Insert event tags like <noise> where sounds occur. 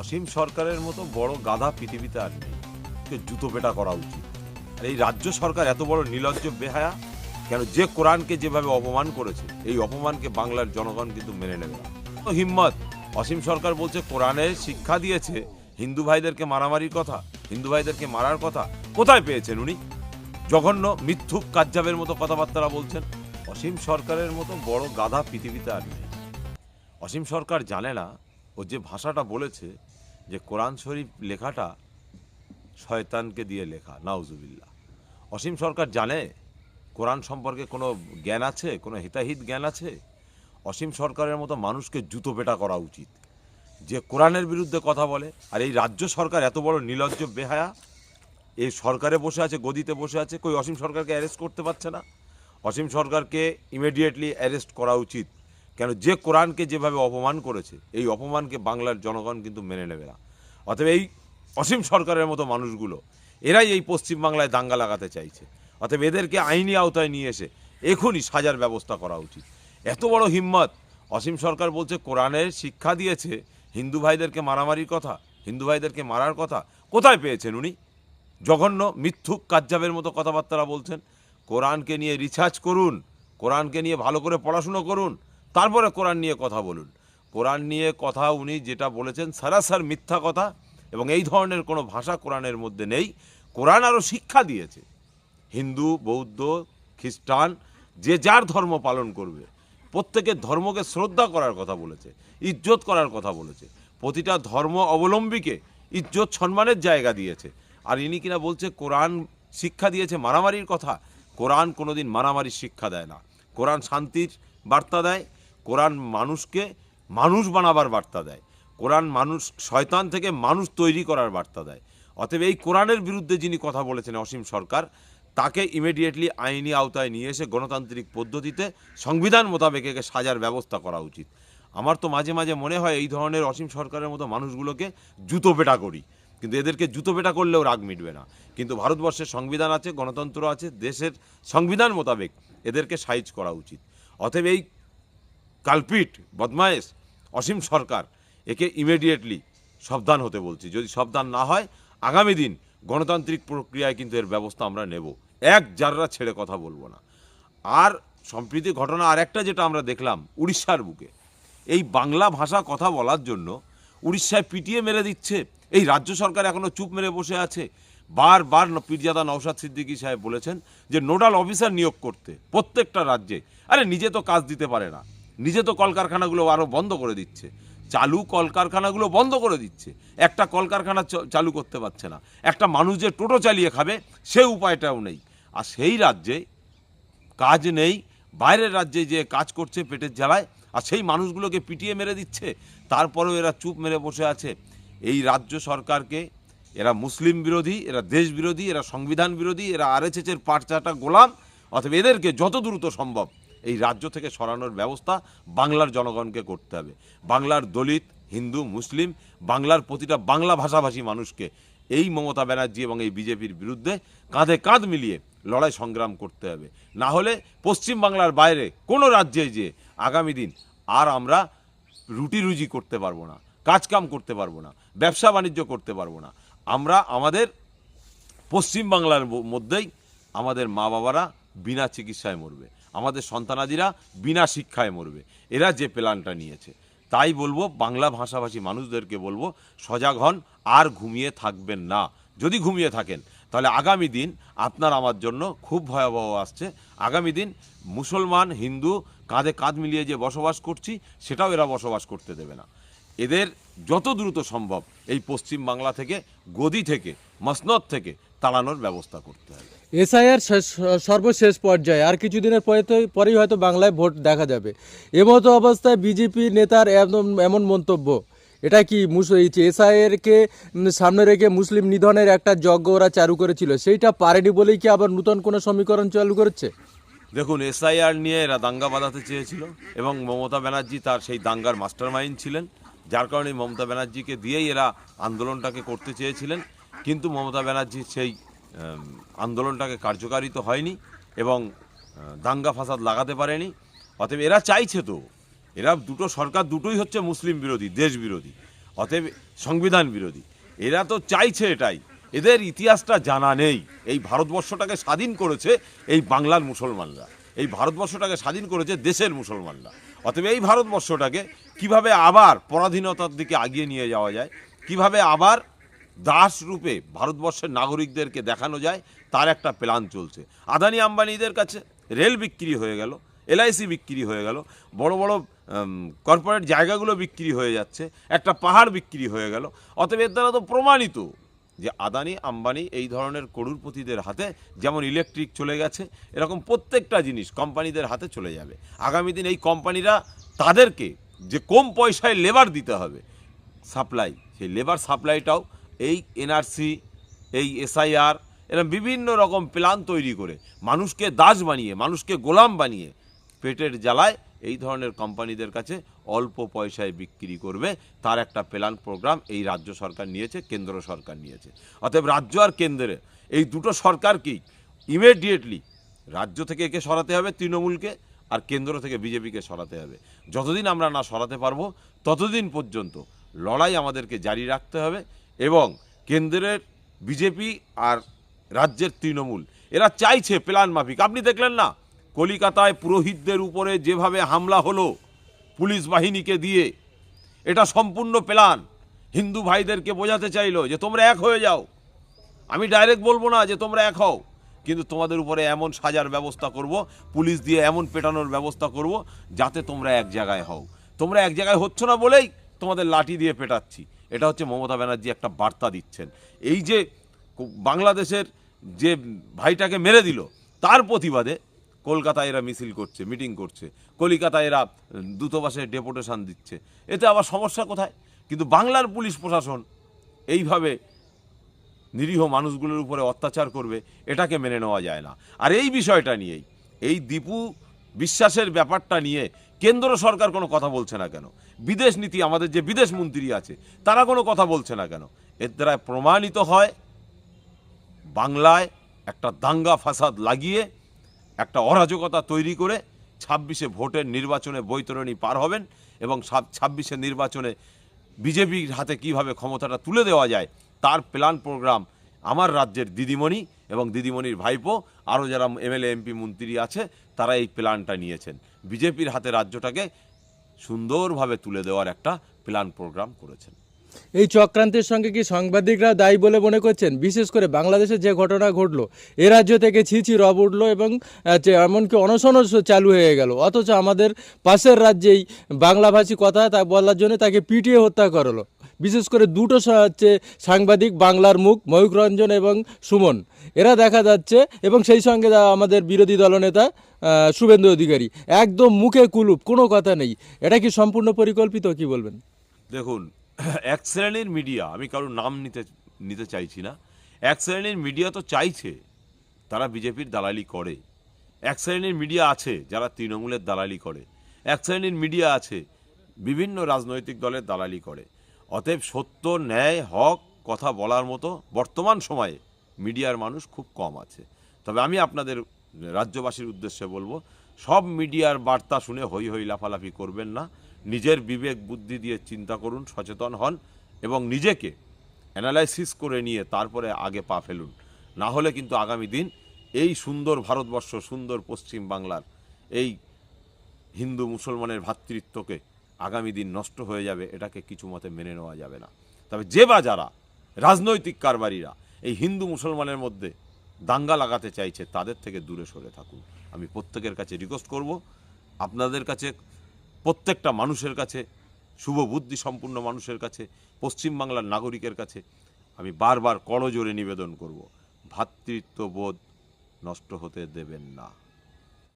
অসীম সরকারের মতো বড় গাধা পৃথিবীতে আর নেই। জুতো পেটা করা উচিত। আর এই রাজ্য সরকার এত বড় নির্লজ্জ বেহায়া, কেন যে কোরআনকে যেভাবে অপমান করেছে, এই অপমানকে বাংলার জনগণ কিন্তু মেনে নেবে না। তো হিম্মত, অসীম সরকার বলছে কোরআনের শিক্ষা দিয়েছে, হিন্দু ভাইদেরকে মারামারির কথা, হিন্দু ভাইদেরকে মারার কথা, কোথায় পেয়েছেন উনি? জঘন্য, মিথ্যুক, কাজ্জাবের মতো কথাবার্তা বলছেন। অসীম সরকারের মতো বড় গাধা পৃথিবীতে আর নেই। অসীম সরকার জানে না, ও যে ভাষাটা বলেছে যে কোরআন শরীফ লেখাটা শয়তানকে দিয়ে লেখা, নাউজুবিল্লাহ। অসীম সরকার জানে? কোরআন সম্পর্কে কোনো জ্ঞান আছে? কোনো হিতাহিত জ্ঞান আছে? অসীম সরকারের মতো মানুষকে জুতো পেটা করা উচিত। যে কোরআনের বিরুদ্ধে কথা বলে, আর এই রাজ্য সরকার এত বড় নির্লজ্জ বেহায়া, এই সরকারে বসে আছে, গদিতে বসে আছে, কই অসীম সরকারকে অ্যারেস্ট করতে পারছে না? অসীম সরকারকে ইমিডিয়েটলি অ্যারেস্ট করা উচিত। কেন যে কোরআনকে যেভাবে অপমান করেছে, এই অপমানকে বাংলার জনগণ কিন্তু মেনে নেবে না। অতএব এই অসীম সরকারের মতো মানুষগুলো, এরাই এই পশ্চিমবাংলায় দাঙ্গা লাগাতে চাইছে। অতএব এদেরকে আইনি আওতায় নিয়ে এসে এখনই সাজার ব্যবস্থা করা উচিত। এত বড় হিম্মত! অসীম সরকার বলছে, কোরআনের শিক্ষা দিয়েছে, হিন্দু ভাইদেরকে মারামারির কথা, হিন্দু ভাইদেরকে মারার কথা, কোথায় পেয়েছেন উনি? জঘন্য, মিথ্যুক, কাজ্জাবের মতো কথাবার্তা বলছেন, কোরআনকে নিয়ে রিসার্চ করুন, কোরআনকে নিয়ে ভালো করে পড়াশুনো করুন তারপরে কোরআন নিয়ে কথা বলুন। কোরআন নিয়ে কথা উনি যেটা বলেছেন সারাসার মিথ্যা কথা এবং এই ধরনের কোনো ভাষা কোরআনের মধ্যে নেই। কোরআন আরও শিক্ষা দিয়েছে। হিন্দু, বৌদ্ধ, খ্রিস্টান, যে যার ধর্ম পালন করবে প্রত্যেকের ধর্মকে শ্রদ্ধা করার কথা বলেছে, ইজ্জত করার কথা বলেছে। প্রতিটা ধর্ম অবলম্বীকে ইজ্জত, সম্মানের জায়গা দিয়েছে। আর ইনি কিনা বলছে, কোরআন শিক্ষা দিয়েছে মারামারির কথা। কোরআন কোনোদিন মারামারির শিক্ষা দেয় না। কোরআন শান্তির বার্তা দেয়। কোরআন মানুষকে মানুষ বানাবার বার্তা দেয়। কোরআন মানুষ, শয়তান থেকে মানুষ তৈরি করার বার্তা দেয়। অতএব এই কোরআনের বিরুদ্ধে যিনি কথা বলেছেন অসীম সরকার, তাকে ইমিডিয়েটলি আইনি আওতায় নিয়ে এসে গণতান্ত্রিক পদ্ধতিতে সংবিধান মোতাবেক একে সাজার ব্যবস্থা করা উচিত। আমার তো মাঝে মাঝে মনে হয় এই ধরনের অসীম সরকারের মতো মানুষগুলোকে জুতো পেটা করি। কিন্তু এদেরকে জুতো পেটা করলেও রাগ মিটবে না। কিন্তু ভারতবর্ষের সংবিধান আছে, গণতন্ত্র আছে, দেশের সংবিধান মোতাবেক এদেরকে সাইজ করা উচিত। অতএব এই কালপিট, বদমায়েশ, অসীম সরকার, একে ইমিডিয়েটলি সাবধান হতে বলছি। যদি সাবধান না হয়, আগামী দিন গণতান্ত্রিক প্রক্রিয়ায় কিন্তু এর ব্যবস্থা আমরা নেব। এক যাররা ছেড়ে কথা বলব না। আর সম্প্রীতি ঘটনা আর একটা যেটা আমরা দেখলাম, উড়িষ্যার বুকে। এই বাংলা ভাষা কথা বলার জন্য উড়িষ্যায় পিটিয়ে মেরে দিচ্ছে। এই রাজ্য সরকার এখনও চুপ মেরে বসে আছে। বারবার ন- পীরজাদা নওশাদ সিদ্দিকী সাহেব বলেছেন যে, নোডাল অফিসার নিয়োগ করতে প্রত্যেকটা রাজ্যে। আরে, নিজে তো কাজ দিতে পারে না। নিজে তো কলকারখানাগুলো আরও বন্ধ করে দিচ্ছে। চালু কলকারখানাগুলো বন্ধ করে দিচ্ছে। একটা কলকারখানা চালু করতে পারছে না। একটা মানুষ যে টোটো চালিয়ে খাবে, সে উপায়টাও নেই। আর সেই রাজ্যে কাজ নেই, বাইরের রাজ্যে যে কাজ করছে পেটের জ্বালায়, আর সেই মানুষগুলোকে পিটিয়ে মেরে দিচ্ছে, তারপরেও এরা চুপ মেরে বসে আছে। এই রাজ্য সরকারকে, এরা মুসলিম বিরোধী, এরা দেশ বিরোধী, এরা সংবিধান বিরোধী, এরা আরএসএসের পাটচাটা গোলাম অথবা এদেরকে যত দ্রুত সম্ভব এই রাজ্য থেকে সরানোর ব্যবস্থা বাংলার জনগণকে করতে হবে। বাংলার দলিত হিন্দু, মুসলিম, বাংলার প্রতিটা বাংলা ভাষাভাষী মানুষকে এই মমতা ব্যানার্জি এবং এই বিজেপির বিরুদ্ধে কাঁধে কাঁধ মিলিয়ে লড়াই সংগ্রাম করতে হবে। না হলে পশ্চিম বাংলার বাইরে কোনো রাজ্যে যে আগামী দিন আর আমরা রুটি রুজি করতে পারব না, কাজকাম করতে পারব না, ব্যবসা বাণিজ্য করতে পারব না, আমরা আমাদের পশ্চিম বাংলার মধ্যেই আমাদের মা বাবারা বিনা চিকিৎসায় মরবে। আমাদের সন্তানাদিরা বিনা শিক্ষায় মরবে। এরা যে প্ল্যানটা নিয়েছে। তাই বলব, বাংলা ভাষাভাষী মানুষদেরকে বলব, সজাগ হন, আর ঘুমিয়ে থাকবেন না। যদি ঘুমিয়ে থাকেন, তাহলে আগামী দিন আপনার আমার জন্য খুব ভয়াবহ আসছে। আগামী দিন মুসলমান, হিন্দু, কাঁধে কাঁধ মিলিয়ে যে বসবাস করছি, সেটাও এরা বসবাস করতে দেবে না। এদের যত দ্রুত সম্ভব এই পশ্চিম বাংলা থেকে, গদি থেকে, মসনদ থেকে তাড়ানোর ব্যবস্থা করতে হবে। এসআইআর সর্বশেষ পর্যায়ে। আর কিছুদিনের পরে তো, পরেই হয়তো বাংলায় ভোট দেখা যাবে। এমতো অবস্থায় বিজেপি নেতার এমন মন্তব্য। এটা কি এসআইআরকে সামনে রেখে মুসলিম নিধনের একটা যজ্ঞ ওরা চালু করেছিল, সেইটা পারেনি বলেই কি আবার নতুন কোনো সমীকরণ চালু করেছে? দেখুন, এসআইআর নিয়ে এরা দাঙ্গা বাঁধাতে চেয়েছিল এবং মমতা ব্যানার্জি তার সেই দাঙ্গার মাস্টার মাইন্ড ছিলেন। যার কারণে মমতা ব্যানার্জিকে দিয়েই এরা আন্দোলনটাকে করতে চেয়েছিলেন। কিন্তু মমতা ব্যানার্জি সেই আন্দোলনটাকে কার্যকারী তো হয়নি এবং দাঙ্গা ফাসাদ লাগাতে পারেনি। অতএব এরা চাইছে তো, এরা দুটো সরকার দুটোই হচ্ছে মুসলিম বিরোধী, দেশ বিরোধী, অতএব সংবিধান বিরোধী। এরা তো চাইছে এটাই। এদের ইতিহাসটা জানা নেই। এই ভারতবর্ষটাকে স্বাধীন করেছে এই বাংলার মুসলমানরা। এই ভারতবর্ষটাকে স্বাধীন করেছে দেশের মুসলমানরা। অতএব এই ভারতবর্ষটাকে কীভাবে আবার পরাধীনতার দিকে আগিয়ে নিয়ে যাওয়া যায়, কীভাবে আবার দাস রূপে ভারতবর্ষের নাগরিকদেরকে দেখানো যায়, তার একটা প্ল্যান চলছে। আদানি আম্বানিদের কাছে রেল বিক্রি হয়ে গেল এলআইসি বিক্রি হয়ে গেল, বড় বড় কর্পোরেট জায়গাগুলো বিক্রি হয়ে যাচ্ছে, একটা পাহাড় বিক্রি হয়ে গেল। অতএব এর দ্বারা তো প্রমাণিত যে আদানি, আম্বানি এই ধরনের করুরপতিদের হাতে যেমন ইলেকট্রিক চলে গেছে, এরকম প্রত্যেকটা জিনিস কোম্পানিদের হাতে চলে যাবে। আগামী দিন এই কোম্পানিরা তাদেরকে যে কম পয়সায় লেবার দিতে হবে সাপ্লাই সেই লেবার সাপ্লাইটাও এই এনআরসি এই এসআইআর এরকম বিভিন্ন রকম প্ল্যান তৈরি করে মানুষকে দাস বানিয়ে, মানুষকে গোলাম বানিয়ে পেটের জ্বালায় এই ধরনের কোম্পানিদের কাছে অল্প পয়সায় বিক্রি করবে। তার একটা প্ল্যান প্রোগ্রাম এই রাজ্য সরকার নিয়েছে, কেন্দ্র সরকার নিয়েছে। অতএব রাজ্য আর কেন্দ্রে, এই দুটো সরকারকেই ইমিডিয়েটলি রাজ্য থেকে একে সরাতে হবে তৃণমূলকে আর কেন্দ্র থেকে বিজেপিকে সরাতে হবে। যতদিন আমরা না সরাতে পারব, ততদিন পর্যন্ত লড়াই আমাদেরকে জারি রাখতে হবে। এবং কেন্দ্রের বিজেপি আর রাজ্যের তৃণমূল, এরা চাইছে প্ল্যান মাফিক। আপনি দেখলেন না, কলিকাতায় পুরোহিতদের উপরে যেভাবে হামলা হলো পুলিশ বাহিনীকে দিয়ে, এটা সম্পূর্ণ প্ল্যান। হিন্দু ভাইদেরকে বোঝাতে চাইলো যে তোমরা এক হয়ে যাও। আমি ডাইরেক্ট বলব না যে তোমরা এক হও, কিন্তু তোমাদের উপরে এমন সাজার ব্যবস্থা করব, পুলিশ দিয়ে এমন পেটানোর ব্যবস্থা করব, যাতে তোমরা এক জায়গায় হও। তোমরা এক জায়গায় হচ্ছ না বলেই তোমাদের লাঠি দিয়ে পেটাচ্ছি। এটা হচ্ছে মমতা ব্যানার্জি একটা বার্তা দিচ্ছেন। এই যে বাংলাদেশের যে ভাইটাকে মেরে দিল, তার প্রতিবাদে কলকাতায় এরা মিছিল করছে, মিটিং করছে কলিকাতায় এরা দূতাবাসে ডেপুটেশন দিচ্ছে। এতে আবার সমস্যা কোথায়? কিন্তু বাংলার পুলিশ প্রশাসন এইভাবে নিরীহ মানুষগুলোর উপরে অত্যাচার করবে, এটাকে মেনে নেওয়া যায় না। আর এই বিষয়টা নিয়েই, এই দীপু বিশ্বাসের ব্যাপারটা নিয়ে কেন্দ্র সরকার কোনো কথা বলছে না কেন? বিদেশ নীতি, আমাদের যে বিদেশ মন্ত্রী আছে, তারা কোনো কথা বলছে না কেন? এর দ্বারা প্রমাণিত হয়, বাংলায় একটা দাঙ্গা ফাসাদ লাগিয়ে একটা অরাজকতা তৈরি করে ছাব্বিশে ভোটের নির্বাচনে বৈতরণী পার হবেন এবং ছাব্বিশে নির্বাচনে বিজেপির হাতে কীভাবে ক্ষমতাটা তুলে দেওয়া যায়, তার প্ল্যান প্রোগ্রাম আমার রাজ্যের দিদিমণি এবং দিদিমণির ভাইপো, আরও যারা এমএলএ, এমপি, মন্ত্রী আছে, তারা এই প্ল্যানটা নিয়েছেন। বিজেপির হাতে রাজ্যটাকে সুন্দরভাবে তুলে দেওয়ার একটা প্ল্যান প্রোগ্রাম করেছেন। এই চক্রান্তের সঙ্গে কি সাংবাদিকরা দায়ী বলে মনে করছেন? বিশেষ করে বাংলাদেশে যে ঘটনা ঘটলো, এ রাজ্য থেকে ছিছি রব উঠল এবং এমনকি অনশনও চালু হয়ে গেল। অথচ আমাদের পাশের রাজ্যেই বাংলাভাষী কথা তা বলার জন্য তাকে পিটিয়ে হত্যা করল। বিশেষ করে দুটো হচ্ছে সাংবাদিক বাংলার মুখ ময়ূক রঞ্জন এবং সুমন। এরা দেখা যাচ্ছে এবং সেই সঙ্গে আমাদের বিরোধী দলনেতা শুভেন্দু অধিকারী। একদম মুখে কুলুপ, কোনো কথা নেই। এটা কি সম্পূর্ণ পরিকল্পিত, কি বলবেন? দেখুন, <clears throat> এক শ্রেণির মিডিয়া, আমি কারোর নাম নিতে নিতে চাইছি না। এক শ্রেণির মিডিয়া তো চাইছে, তারা বিজেপির দালালি করে। এক শ্রেণির মিডিয়া আছে, যারা তৃণমূলের দালালি করে। এক শ্রেণির মিডিয়া আছে, বিভিন্ন রাজনৈতিক দলের দালালি করে। অতএব সত্য, ন্যায়, হক কথা বলার মতো বর্তমান সময়ে মিডিয়ার মানুষ খুব কম আছে। তবে আমি আপনাদের রাজ্যবাসীর উদ্দেশ্যে বলব, সব মিডিয়ার বার্তা শুনে হই হই লাফালাফি করবেন না। নিজের বিবেক, বুদ্ধি দিয়ে চিন্তা করুন, সচেতন হন এবং নিজেকে অ্যানালাইসিস করে নিয়ে তারপরে আগে পা ফেলুন। না হলে কিন্তু আগামী দিন এই সুন্দর ভারতবর্ষ, সুন্দর পশ্চিম বাংলার এই হিন্দু মুসলমানের ভ্রাতৃত্বকে আগামী দিন নষ্ট হয়ে যাবে, এটাকে কিছু মতে মেনে নেওয়া যাবে না। তবে যে বা যারা, রাজনৈতিক কারবারিরা, এই হিন্দু মুসলমানের মধ্যে দাঙ্গা লাগাতে চাইছে, তাদের থেকে দূরে সরে থাকুন। আমি প্রত্যেকের কাছে রিকোয়েস্ট করব, আপনাদের কাছে, প্রত্যেকটা মানুষের কাছে, শুভ বুদ্ধি সম্পূর্ণ মানুষের কাছে, পশ্চিমবাংলার নাগরিকের কাছে, আমি বারবার করজোরে নিবেদন করব ভ্রাতৃত্ববোধ নষ্ট হতে দেবেন না।